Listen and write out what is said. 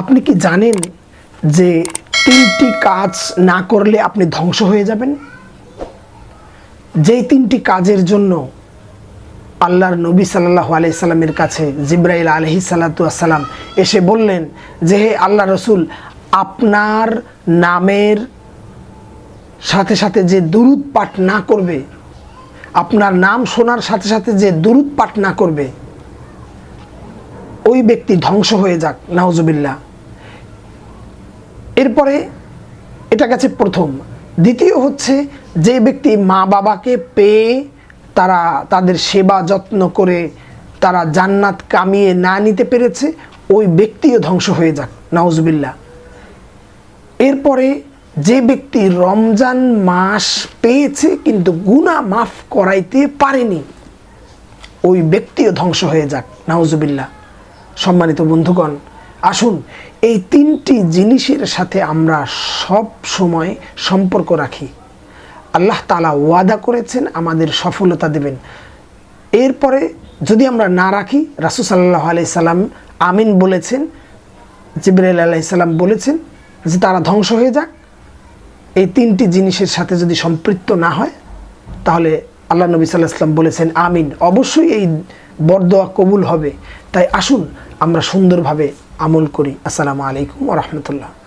আপনি কি জানেন যে তিনটি কাজ না করলে আপনি ধ্বংস হয়ে যাবেন? যেই তিনটি কাজের জন্য আল্লাহর নবী সাল্লাহ আলি সাল্লামের কাছে জিব্রাইল আলহি সাল্লাতাম এসে বললেন যে, হে আল্লাহ রসুল, আপনার নামের সাথে সাথে যে দুরুদ পাঠ না করবে, আপনার নাম শোনার সাথে সাথে যে দুরুদ পাঠ না করবে, ওই ব্যক্তি ধ্বংস হয়ে যাক, নাউজুবিল্লাহ। এরপরে এটা গেছে প্রথম। দ্বিতীয় হচ্ছে যে ব্যক্তি মা বাবাকে পেয়ে তারা তাদের সেবা যত্ন করে তারা জান্নাত কামিয়ে না নিতে পেরেছে, ওই ব্যক্তিও ধ্বংস হয়ে যাক। নাউজুবিল্লাহ। এরপরে যে ব্যক্তি রমজান মাস পেয়েছে কিন্তু গুণা মাফ করাইতে পারেনি, ওই ব্যক্তিও ধ্বংস হয়ে যাক। নাউজুবিল্লাহ। সম্মানিত বন্ধুগণ আসুন, এই তিনটি জিনিসের সাথে আমরা সব সময় সম্পর্ক রাখি। আল্লাহ তালা ওয়াদা করেছেন, আমাদের সফলতা দেবেন। এরপরে যদি আমরা না রাখি, রাসুল সাল্লাহ আলাই সাল্লাম আমিন বলেছেন, জিবরাইল আলাই সাল্লাম বলেছেন যে তারা ধ্বংস হয়ে যাক। এই তিনটি জিনিসের সাথে যদি সম্পৃক্ত না হয়, তাহলে আল্লাহ নবী সাল্লাহ ইসলাম বলেছেন, আমিন। অবশ্যই এই বরদোয়া কবুল হবে। তাই আসুন, আমরা সুন্দরভাবে আমল করি আসসালামু আলাইকুম রহমতুল্লাহ